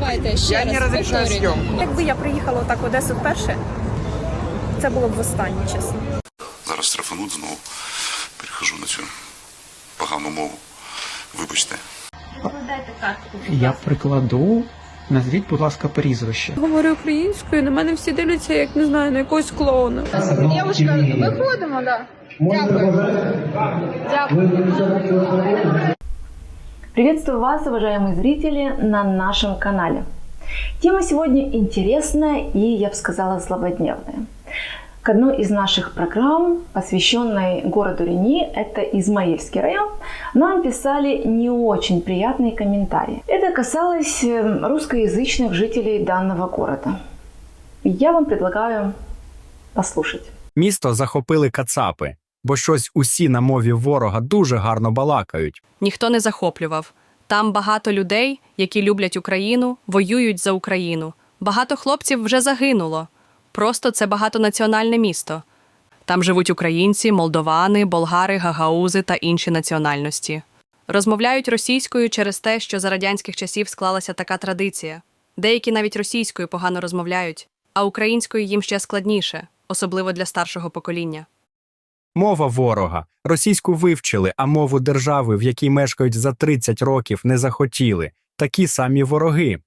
Давайте ще я раз не разрешаю повторюйте. съемку. Якби я приїхала отак в Одесу вперше, це було б востаннє, чесно. Зараз штрафануть знову. Перехожу на цю погану мову. Вибачте. Я прикладу. Назвіть, будь ласка, прізвище. Говорю українською, на мене всі дивляться, як не знаю, на якогось клоуна. Дівчинка, виходимо, да. Дякую. Дякую. Приветствую вас, уважаемые зрители, на нашем канале. Тема сегодня интересная и, я бы сказала, злободневная. К одной из наших программ, посвященной городу Рени, это Измаильский район, нам писали не очень приятные комментарии. Это касалось э, русскоязычных жителей данного города. Я вам предлагаю послушать. Місто захопили кацапи, бо щось усі на мові ворога дуже гарно балакають. ніхто не захоплював. Там багато людей, які люблять Україну, воюють за Україну. Багато хлопців вже загинуло. Просто це багатонаціональне місто. Там живуть українці, молдовани, болгари, гагаузи та інші національності. Розмовляють російською через те, що за радянських часів склалася така традиція. Деякі навіть російською погано розмовляють, а українською їм ще складніше, особливо для старшого покоління. Мова ворога. Російську вивчили, а мову держави, в якій мешкають за 30 років, не захотіли. Такі самі вороги.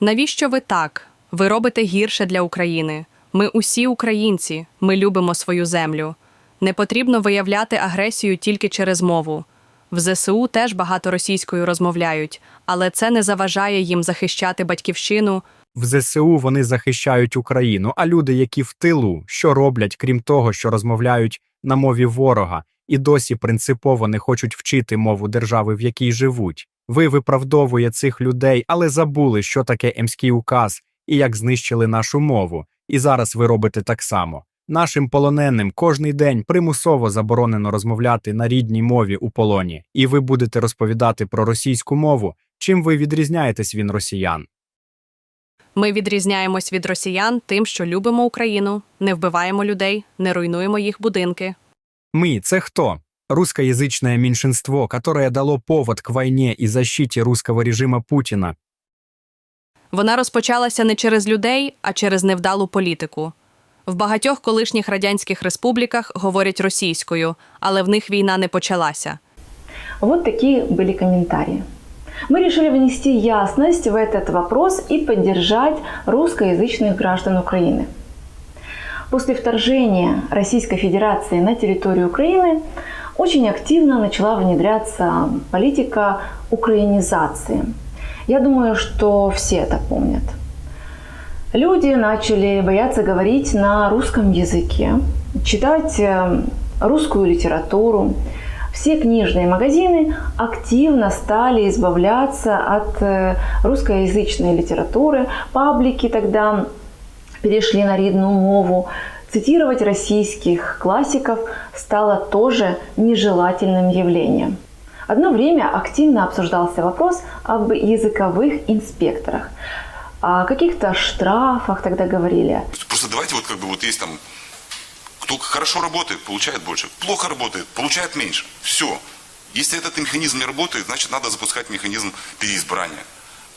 Навіщо ви так? Ви робите гірше для України. Ми усі українці, ми любимо свою землю. Не потрібно виявляти агресію тільки через мову. В ЗСУ теж багато російською розмовляють, але це не заважає їм захищати батьківщину. В ЗСУ вони захищають Україну, а люди, які в тилу, що роблять, крім того, що розмовляють на мові ворога, і досі принципово не хочуть вчити мову держави, в якій живуть. Ви виправдовує цих людей, але забули, що таке Емський указ і як знищили нашу мову. І зараз ви робите так само. Нашим полоненим кожний день примусово заборонено розмовляти на рідній мові у полоні, і ви будете розповідати про російську мову, чим ви відрізняєтесь від росіян. Ми відрізняємось від росіян тим, що любимо Україну, не вбиваємо людей, не руйнуємо їх будинки, Мы – це хто? Русскоязычное меньшинство, которое дало повод к войне и защите русского режима Путина. Вона розпочалася не через людей, а через невдалу політику. В багатьох колишніх радянських республіках говорять російською, але в них війна не почалася. Вот такие были комментарии. Мы решили внести ясность в этот вопрос и поддержать русскоязычных граждан Украины. После вторжения Российской Федерации на территорию Украины очень активно начала внедряться политика украинизации. Я думаю, что все это помнят. Люди начали бояться говорить на русском языке, читать э, русскую литературу. Все книжные магазины активно стали избавляться от э, русскоязычной литературы. Паблики тогда перешли на рідну мову. Цитировать российских классиков стало тоже нежелательным явлением. Одно время активно обсуждался вопрос об языковых инспекторах. О каких-то штрафах тогда говорили. Просто давайте вот как бы вот есть там, кто хорошо работает, получает больше, плохо работает, получает меньше. Все. Если этот механизм не работает, значит надо запускать механизм переизбрания.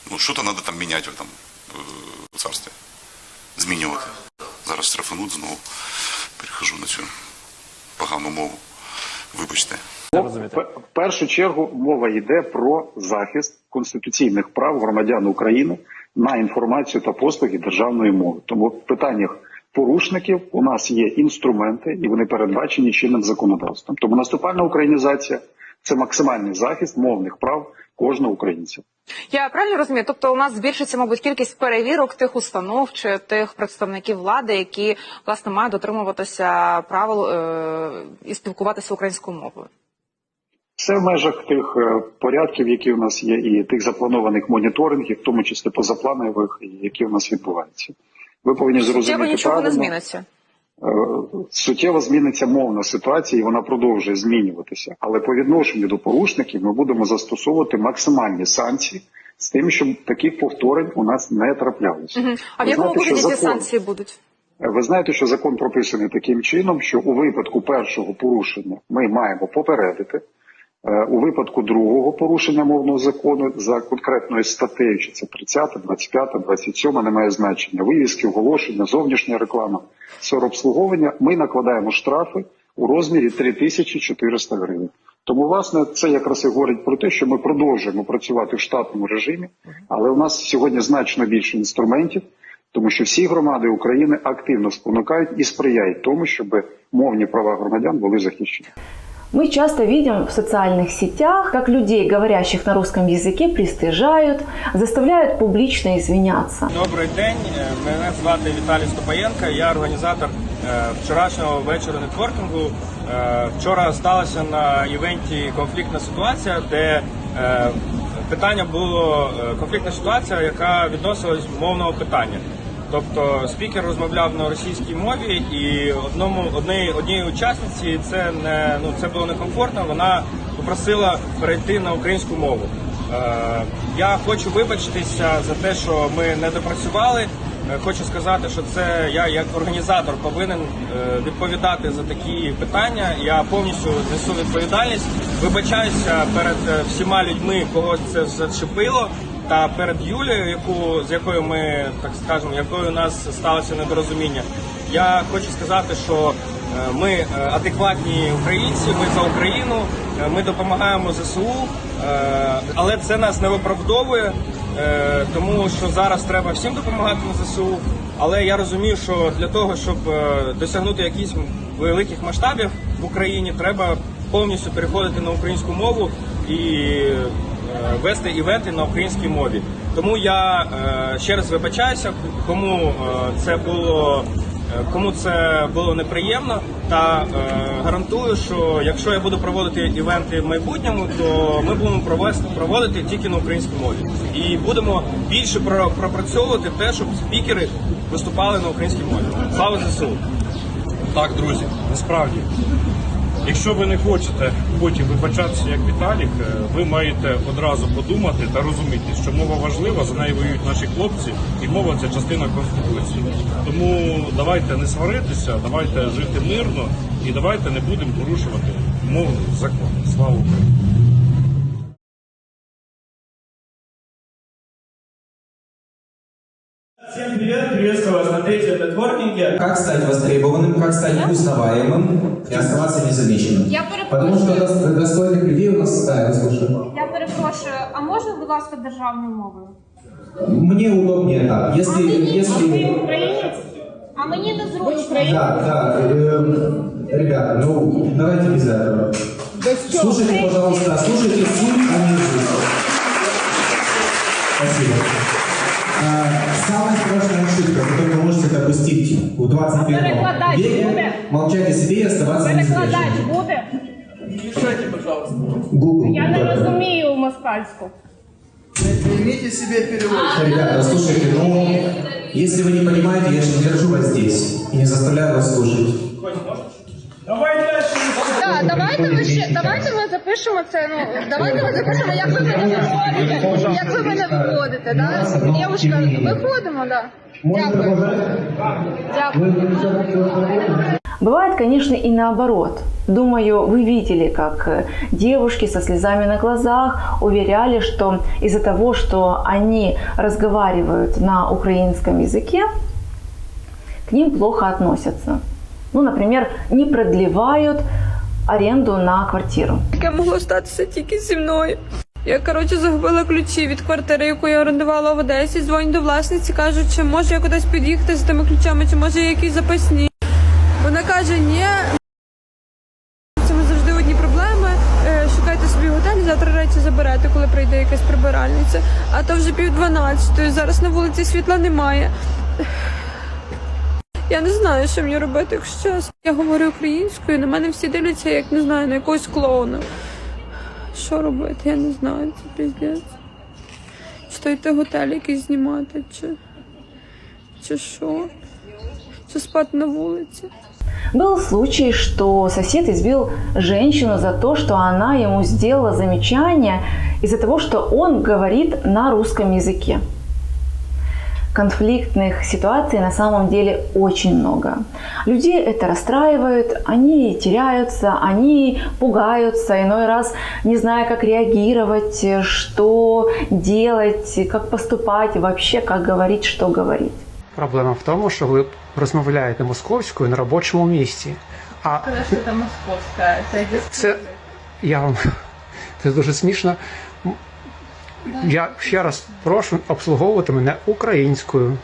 Ну, что-то надо там менять в этом э, царстве. Змінювати. Зараз штрафануть знову. Перехожу на цю погану мову. Вибачте. В першу чергу мова йде про захист конституційних прав громадян України на інформацію та послуги державної мови. Тому в питаннях порушників у нас є інструменти, і вони передбачені чинним законодавством. Тому наступальна українізація це максимальний захист мовних прав кожного українця. Я правильно розумію? Тобто у нас збільшиться, мабуть, кількість перевірок тих установ чи тих представників влади, які власне мають дотримуватися правил е- і спілкуватися українською мовою. Все в межах тих е, порядків, які у нас є, і тих запланованих моніторингів, в тому числі позапланових, які у нас відбуваються. Ви повинні Суттєво зрозуміти нічого не зміниться. Е, суттєво зміниться мовна ситуація, і вона продовжує змінюватися. Але по відношенню до порушників ми будемо застосовувати максимальні санкції з тим, щоб таких повторень у нас не траплялося. Мгм. А в якому вигляді ці закон- санкції будуть? Ви знаєте, що закон прописаний таким чином, що у випадку першого порушення ми маємо попередити. Е, У випадку другого порушення мовного закону за конкретною статтею, чи це 30, 25, 27, немає значення, вивіски, оголошення, зовнішня реклама, обслуговування, ми накладаємо штрафи у розмірі 3400 гривень. Тому, власне, це якраз і говорить про те, що ми продовжуємо працювати в штатному режимі, але у нас сьогодні значно більше інструментів, тому що всі громади України активно спонукають і сприяють тому, щоб мовні права громадян були захищені. Мы часто видим в социальных сетях, как людей, говорящих на русском языке, пристыжают, заставляют публично извиняться. Добрий день, е, мене звати Віталій Стопаєнко. Я організатор е, вчорашнього вечора нетворкінгу. Е, Вчора сталася на івенті конфліктна ситуація, де е, питання було е, конфліктна ситуація, яка відносилась мовного питання. Тобто спікер розмовляв на російській мові, і одному однієї однієї учасниці це не ну це було некомфортно. Вона попросила перейти на українську мову. Е, я хочу вибачитися за те, що ми не допрацювали. Е, Хочу сказати, що це я як організатор повинен е, відповідати за такі питання. Я повністю несу відповідальність. Вибачаюся перед е, всіма людьми, кого це зачепило, та перед Юлією, яку з якою ми так скажемо, якою у нас сталося недорозуміння. Я хочу сказати, що е, ми е, адекватні українці, ми за Україну, е, ми допомагаємо ЗСУ, але це нас не виправдовує, тому що зараз треба всім допомагати на ЗСУ. Але я розумію, що для того, щоб досягнути якихось великих масштабів в Україні, треба повністю переходити на українську мову і вести івенти на українській мові. Тому я е, ще раз вибачаюся, кому е, це було. е, Кому це було неприємно, та гарантую, що якщо я буду проводити івенти в майбутньому, то ми будемо провести проводити тільки на українській мові і будемо більше про- пропрацьовувати те, щоб спікери виступали на українській мові. Слава ЗСУ! Так, друзі, насправді. Якщо ви не хочете потім вибачатися як Віталік, е, ви маєте одразу подумати та розуміти, що мова важлива, за нею воюють наші хлопці, і мова це частина конституції. Тому давайте не сваритися, давайте жити мирно і давайте не будемо порушувати мовний закон. Слава Україні! привет, приветствую вас на третьем нетворкинге. Как стать востребованным, как стать узнаваемым и оставаться незамеченным? Я Потому что перепрошую, дос- достойных людей у нас, да, я слушаю. я перепрошую, а можна, будь ласка, державною мовою? Мне удобнее так. А Если, мені, если... українець? А мені незручно. Да, да, эм, ребята, ну, давайте без этого. Слушайте, пожалуйста, слушайте суть, а не суть. Спасибо. А, самая страшная ошибка, которую вы можете допустить в 21 перекладач веке, молчать о себе и оставаться незамеченным. буде? Решайте, пожалуйста. Google. Я не да. розумію москальську. Примите себе перевод. Ребята, слушайте, ну, если вы не понимаете, я же не держу вас здесь и не заставляю вас слушать. Давай дальше. Так, давайте ми ще давайте ми запишемо це. Ну давайте ми запишемо, як ви мене виводите. Як ви мене виводите, да? Дівчинка, виходимо, да. Дякую. Дякую. Бывает, конечно, и наоборот. Думаю, вы видели, как э, девушки со слезами на глазах уверяли, что из-за того, что они разговаривают на украинском языке, к ним плохо относятся. Ну, например, не продлевают аренду на квартиру. Таке могло статися тільки зі мною. Я коротше загубила ключі від квартири, яку я орендувала в Одесі. Дзвоню до власниці, кажуть, чи може я кудись під'їхати з тими ключами, чи може є якісь запасні. Вона каже, ні. Е, Шукайте собі готель, завтра речі заберете, коли прийде якась прибиральниця. А то вже пів дванадцятої. Зараз на вулиці світла немає. Я не знаю, що мені робити, якщо чесно. Я говорю українською, на мене всі дивляться, як не знаю, на якогось клоуна. Що робити? Я не знаю, це піздець. Чи то йти готель якийсь знімати, чи, чи що? Чи спати на вулиці? Был случай, что сосед избил женщину за то, что она ему сделала замечание из-за того, что он говорит на русском языке. конфликтных ситуаций на самом деле очень много. Людей это расстраивает, они теряются, они пугаются, иной раз не зная, как реагировать, что делать, как поступать, вообще как говорить, что говорить. Проблема в тому, що ви розмовляєте московською на робочому місці. А Це московська, це це я вам це дуже смішно. Я ще раз прошу обслуговувати мене українською.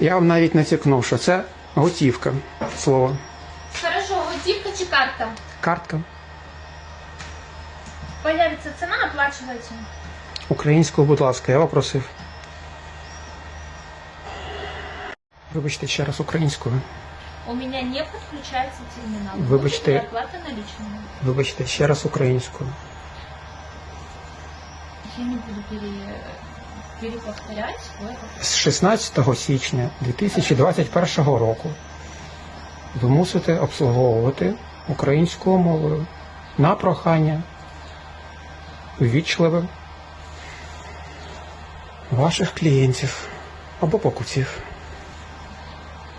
Я вам навіть натякнув, що це готівка. Слово. Хорошо, готівка чи карта? Картка. Появиться ціна, оплачуєте. Українською, будь ласка, я попросив. Вибачте ще раз українською. У меня не подключается терминал. Вибачте. Оплата наличными? Вибачте ще раз українською. Я не буду пере... З 16 січня 2021 року ви мусите обслуговувати українською мовою на прохання ввічливих ваших клієнтів або покупців.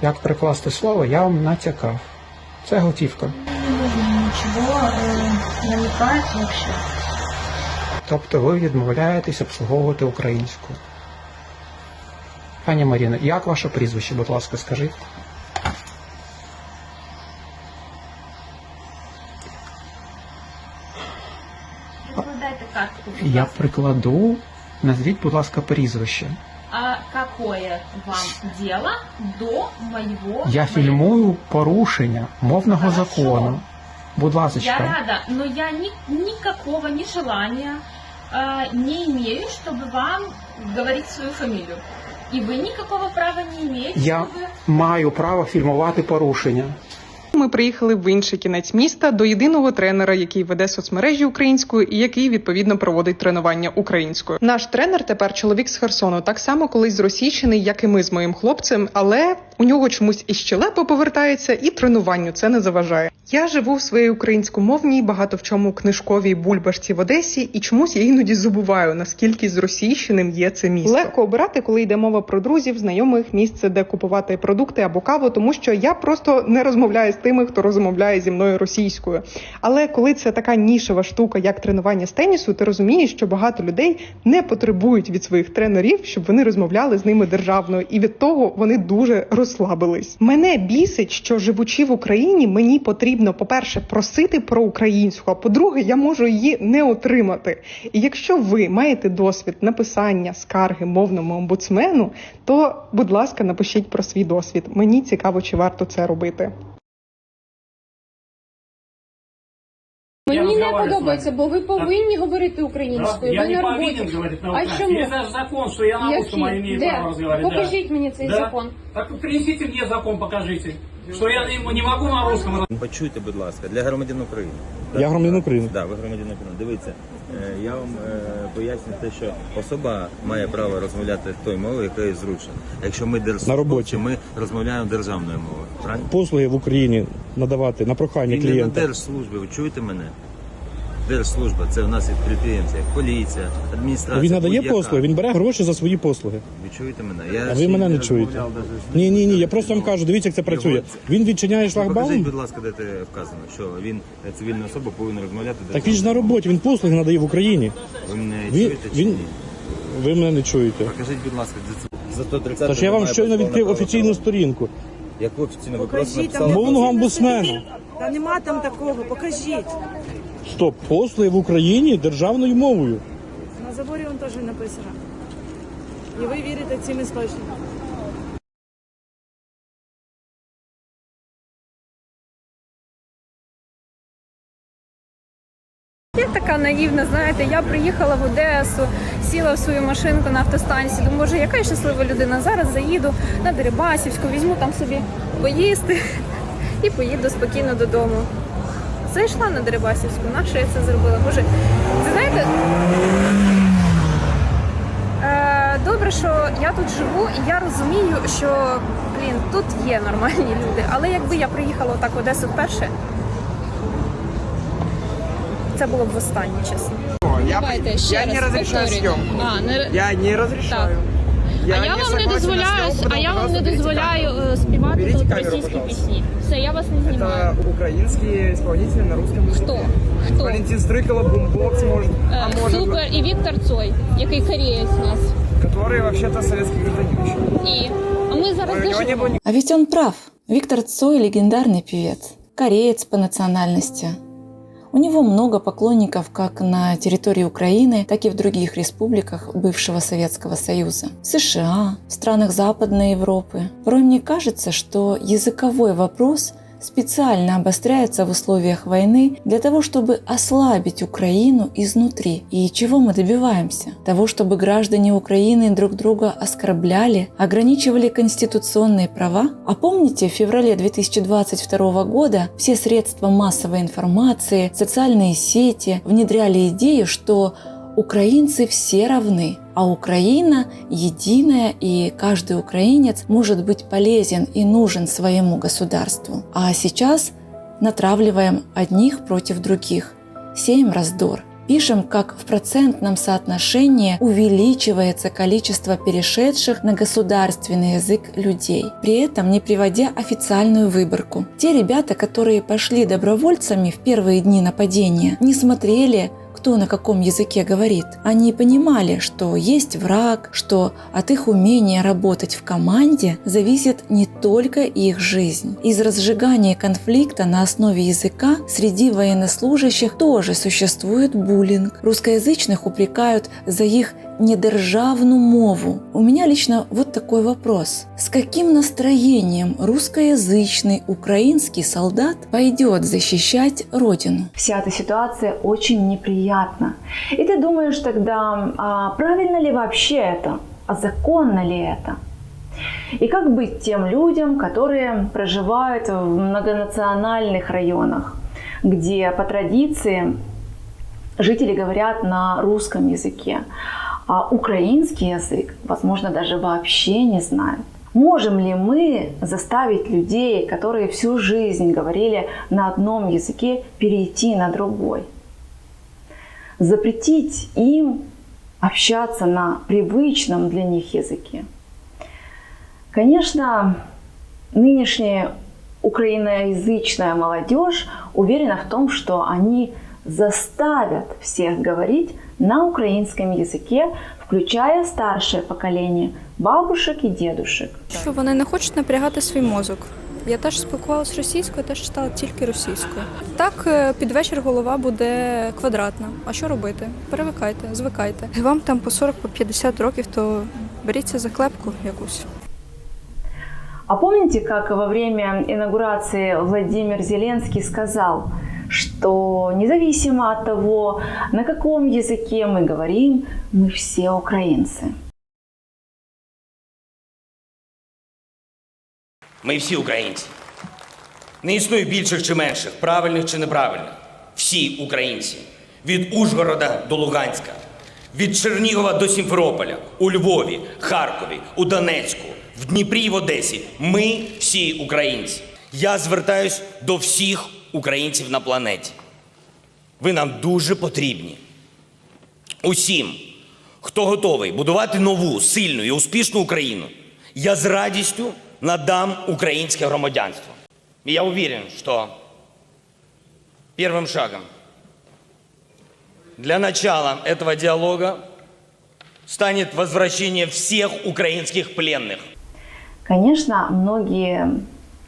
Як прикласти слово, я вам натякав. Це готівка. Ничего э, намекать вообще. Тобто ви відмовляєтесь обслуговувати українською. Пані Маріна, як ваше прізвище, будь ласка, скажіть? Прикладайте картку. Я прикладу. Назвіть, будь ласка, прізвище. А какое вам дело до моего... Я фільмую порушення мовного Хорошо. закону. Будь Я ласка, рада, но я ни- никакого ни желания э, не имею, чтобы вам говорить свою фамилию. И вы никакого права не имеете, я чтобы... маю право фільмувати порушення. Ми приїхали в інший кінець міста до єдиного тренера, який веде соцмережі українською і який відповідно проводить тренування українською. Наш тренер тепер чоловік з Херсону, так само колись зросійщений, як і ми з моїм хлопцем, але у нього чомусь і щелепа повертається, і тренуванню це не заважає. Я живу в своїй українськомовній, багато в чому книжковій бульбашці в Одесі, і чомусь я іноді забуваю, наскільки зросійщеним є це місто. Легко обирати, коли йде мова про друзів, знайомих, місце, де купувати продукти або каву, тому що я просто не розмовляю з тими, хто розмовляє зі мною російською. Але коли це така нішева штука, як тренування з тенісу, ти розумієш, що багато людей не потребують від своїх тренерів, щоб вони розмовляли з ними державною, і від того вони дуже розслабились. Мене бісить, що живучи в Україні, мені потрібно, по-перше, просити про українську, а по-друге, я можу її не отримати. І якщо ви маєте досвід написання скарги мовному омбудсмену, то, будь ласка, напишіть про свій досвід. Мені цікаво, чи варто це робити. Мені не подобається, бо ви повинні говорити українською. Я ви не на повинен роботі. на А чому? Даже закон, що я на русском Який? право розмовляти. Покажіть мені цей Да. закон. Так принесите мені закон, покажите. Что я не, не могу на русском Почуйте, будь ласка, для громадян України. Я громадян України. Так, ви громадян України. Дивіться, я вам е, поясню те, що особа має право розмовляти тою мовою, яка їй зручна. Якщо ми На роботі. ми розмовляємо державною мовою. Правильно? Послуги в Україні надавати на прохання Він не на клієнта. держслужбі, ви чуєте мене? Держслужба це у нас і підприємці, як поліція, адміністрація. Він надає будь-яка. послуги, він бере гроші за свої послуги. Ви чуєте мене? Я А ще ви мене не розмовляв чуєте. даже з Ні, ні, ні. Я просто вам кажу, дивіться, як це працює. Він відчиняє Покажіть, шлагбаум. будь ласка, де це вказано, що він е, цивільна особа повинна розмовляти. Так він ж на роботі, він послуги надає в Україні. Ви мене Він, чуєте чи він, ні? ви мене не чуєте. Покажіть, будь ласка, де це- за 130 Тож я вам щойно відкрив офіційну сторінку. Яку офіційну ви просто Покажіть, написали? Мовного омбудсмена. Та нема там такого, покажіть. Стоп, послуги в Україні державною мовою. На заборі він теж написано. І ви вірите цим істочникам. Я така наївна, знаєте, я приїхала в Одесу, сіла в свою машинку на автостанції. Думаю, може, яка я щаслива людина. Зараз заїду на Дерибасівську, візьму там собі поїсти і поїду спокійно додому. Зайшла на Дерибасівську, на що я це зробила? Боже, це знаєте, е, Добре, що я тут живу, і я розумію, що блін, тут є нормальні люди. Але якби я приїхала так в Одесу вперше, це було б востаннє, чесно. Давайте ще раз повторюйте. А, не... Я не разрешаю. а я вам не дозволяю, а я вам не дозволяю е, співати тут російські пісні. Все, я вас не знімаю. Это украинские исполнители на русском языке. Хто? Хто? Валентин Стрыкало, Бумбокс, может, Е, а может, Супер і Віктор Цой, який кореєць у нас. который вообще-то советский гражданин еще. І а ми зараз Ой, у него не было А ведь он прав. Виктор Цой – легендарный певец, кореец по национальности. У него много поклонников как на территории Украины, так и в других республиках бывшего Советского Союза. В США, в странах Западной Европы. Порой мне кажется, что языковой вопрос специально обостряется в условиях войны для того, чтобы ослабить Украину изнутри. И чего мы добиваемся? Того, чтобы граждане Украины друг друга оскорбляли, ограничивали конституционные права? А помните, в феврале 2022 года все средства массовой информации, социальные сети внедряли идею, что украинцы все равны, а Украина единая, и каждый украинец может быть полезен и нужен своему государству. А сейчас натравливаем одних против других, сеем раздор. Пишем, как в процентном соотношении увеличивается количество перешедших на государственный язык людей, при этом не приводя официальную выборку. Те ребята, которые пошли добровольцами в первые дни нападения, не смотрели кто на каком языке говорит. Они понимали, что есть враг, что от их умения работать в команде зависит не только их жизнь. Из разжигания конфликта на основе языка среди военнослужащих тоже существует буллинг. Русскоязычных упрекают за их недержавну мову. У меня лично вот такой вопрос. С каким настроением русскоязычный украинский солдат пойдет защищать Родину? Вся эта ситуация очень неприятна. И ты думаешь тогда, а правильно ли вообще это? А законно ли это? И как быть тем людям, которые проживают в многонациональных районах, где по традиции жители говорят на русском языке, а украинский язык, возможно, даже вообще не знают. Можем ли мы заставить людей, которые всю жизнь говорили на одном языке, перейти на другой? Запретить им общаться на привычном для них языке? Конечно, нынешняя украиноязычная молодежь уверена в том, что они заставят всех говорить на украинском языке, включая старшее поколение бабушек і дедушек. Що вони не хочуть напрягати свій мозок. Я теж спілкувалася російською, теж читала тільки російською. Так, е, під вечір голова буде квадратна. А що робити? Перевикайте, звикайте. Вам там по 40-50 років, то беріться за клепку якусь. А помните, как во время инаугурации Владимир Зеленский сказал, что независимо от того, на каком языке мы говорим, мы все украинцы. Ми всі українці. Не існує більших чи менших, правильних чи неправильних. Всі українці. Від Ужгорода до Луганська, від Чернігова до Сімферополя, у Львові, Харкові, у Донецьку, в Дніпрі і в Одесі. Ми всі українці. Я звертаюсь до всіх українців на планеті. Ви нам дуже потрібні. Усім, хто готовий будувати нову, сильну і успішну Україну, я з радістю надам украинское громадянство. И я уверен, что первым шагом для начала этого диалога станет возвращение всех украинских пленных. Конечно, многие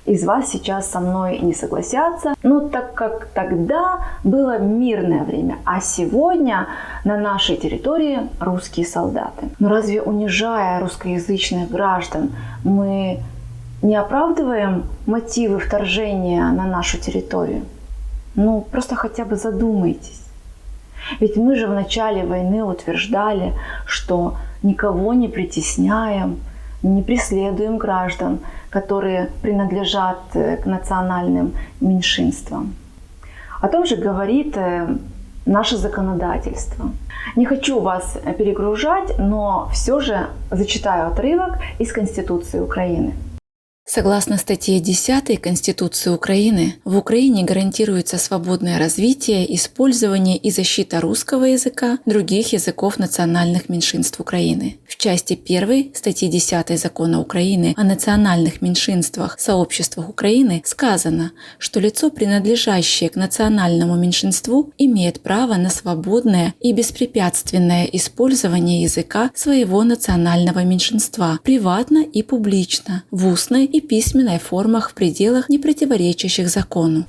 из вас сейчас со мной не согласятся, но так как тогда было мирное время, а сегодня на нашей территории русские солдаты. Но разве унижая русскоязычных граждан, мы не оправдываем мотивы вторжения на нашу территорию? Ну, просто хотя бы задумайтесь. Ведь мы же в начале войны утверждали, что никого не притесняем, не преследуем граждан, которые принадлежат э, к национальным меньшинствам. О том же говорит э, наше законодательство. Не хочу вас перегружать, но все же зачитаю отрывок из Конституции Украины. Согласно статье 10 Конституции Украины, в Украине гарантируется свободное развитие, использование и защита русского языка, других языков национальных меньшинств Украины. В части 1 статьи 10 Закона Украины о национальных меньшинствах, сообществах Украины сказано, что лицо, принадлежащее к национальному меньшинству, имеет право на свободное и беспрепятственное использование языка своего национального меньшинства приватно и публично, в устной и письменной формах в пределах, не противоречащих закону.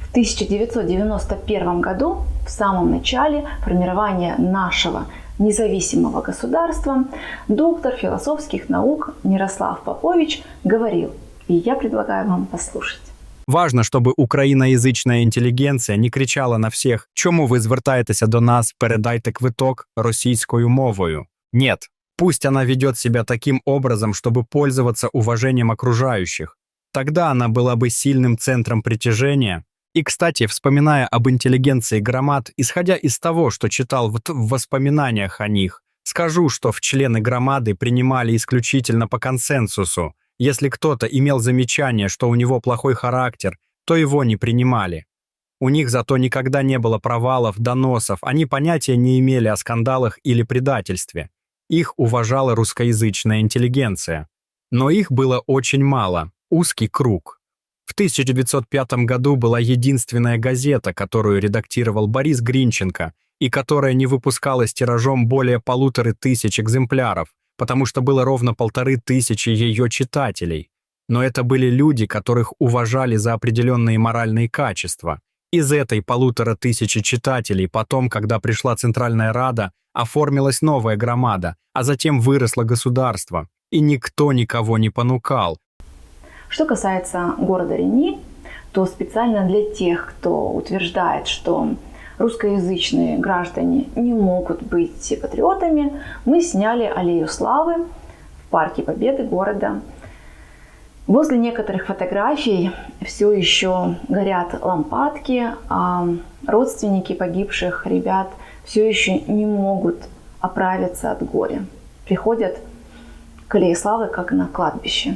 В 1991 году, в самом начале формирования нашего независимого государства, доктор философских наук Мирослав Попович говорил, и я предлагаю вам послушать. Важно, щоб україноязична інтелігенція не кричала на всіх, чому ви звертаєтеся до нас, передайте квиток російською мовою. Нет, пусть она ведет себя таким образом, чтобы пользоваться уважением окружающих. Тогда она была бы сильным центром притяжения. И, кстати, вспоминая об интеллигенции громад, исходя из того, что читал в, в воспоминаниях о них, скажу, что в члены громады принимали исключительно по консенсусу. Если кто-то имел замечание, что у него плохой характер, то его не принимали. У них зато никогда не было провалов, доносов, они понятия не имели о скандалах или предательстве. Их уважала русскоязычная интеллигенция. Но их было очень мало, узкий круг. В 1905 году была единственная газета, которую редактировал Борис Гринченко, и которая не выпускалась тиражом более полуторы тысяч экземпляров, потому что было ровно полторы тысячи ее читателей. Но это были люди, которых уважали за определенные моральные качества. Из этой полутора тысячи читателей потом, когда пришла Центральная Рада, оформилась новая громада, а затем выросло государство, и никто никого не понукал. Что касается города Рени, то специально для тех, кто утверждает, что русскоязычные граждане не могут быть патриотами, мы сняли аллею славы в парке Победы города. Возле некоторых фотографий все еще горят лампадки, а родственники погибших ребят все еще не могут оправиться от горя. Приходят к аллее как на кладбище.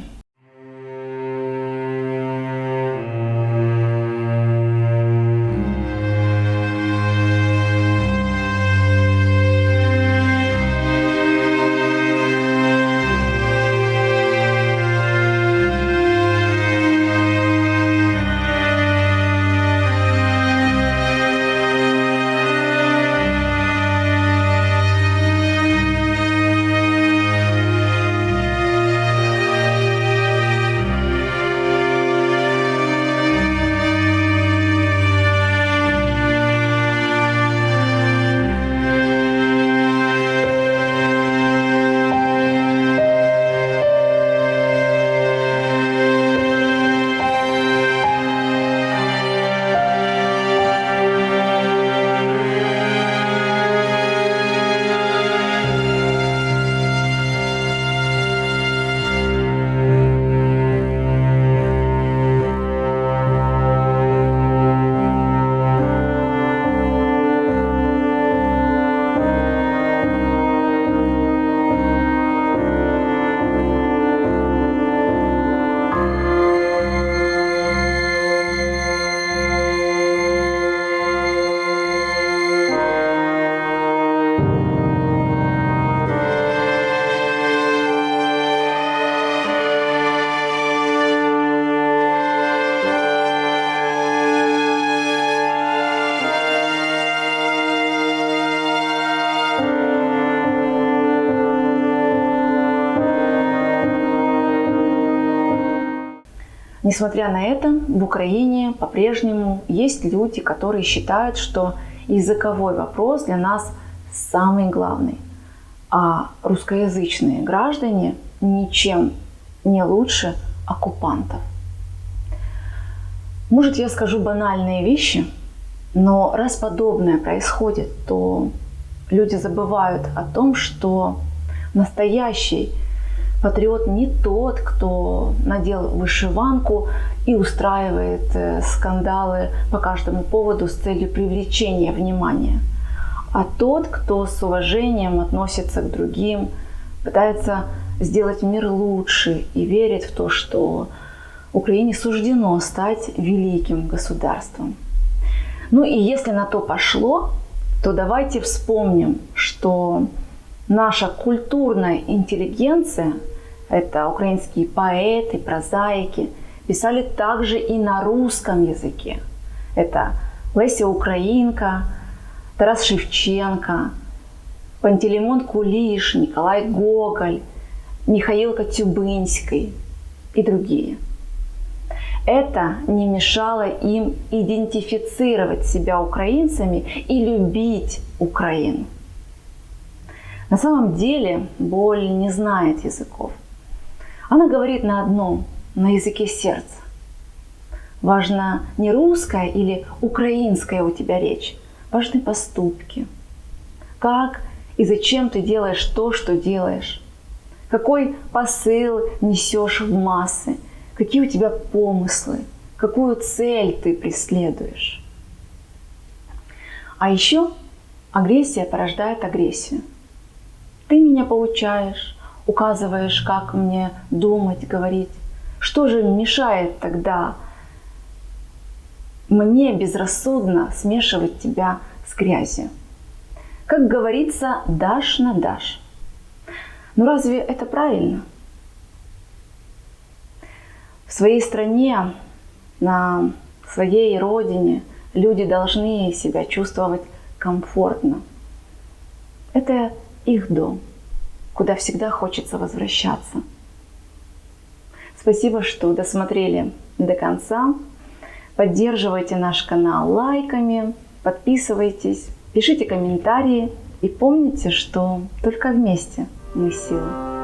Несмотря на это, в Украине по-прежнему есть люди, которые считают, что языковой вопрос для нас самый главный. А русскоязычные граждане ничем не лучше оккупантов. Может, я скажу банальные вещи, но раз подобное происходит, то люди забывают о том, что настоящей Патриот не тот, кто надел вышиванку и устраивает э, скандалы по каждому поводу с целью привлечения внимания, а тот, кто с уважением относится к другим, пытается сделать мир лучше и верит в то, что Украине суждено стать великим государством. Ну и если на то пошло, то давайте вспомним, что наша культурная интеллигенция, это украинские поэты, прозаики, писали также и на русском языке. Это Леся Украинка, Тарас Шевченко, Пантелеймон Кулиш, Николай Гоголь, Михаил Коцюбинский и другие. Это не мешало им идентифицировать себя украинцами и любить Украину. На самом деле боль не знает языков. Она говорит на одном, на языке сердца. Важно не русская или украинская у тебя речь, важны поступки. Как и зачем ты делаешь то, что делаешь. Какой посыл несешь в массы, какие у тебя помыслы, какую цель ты преследуешь. А еще агрессия порождает агрессию. Ты меня получаешь, указываешь, как мне думать, говорить. Что же мешает тогда мне безрассудно смешивать тебя с грязью? Как говорится, дашь на дашь. Но разве это правильно? В своей стране, на своей родине люди должны себя чувствовать комфортно. Это их дом, куда всегда хочется возвращаться. Спасибо, что досмотрели до конца. Поддерживайте наш канал лайками, подписывайтесь, пишите комментарии и помните, что только вместе мы сила.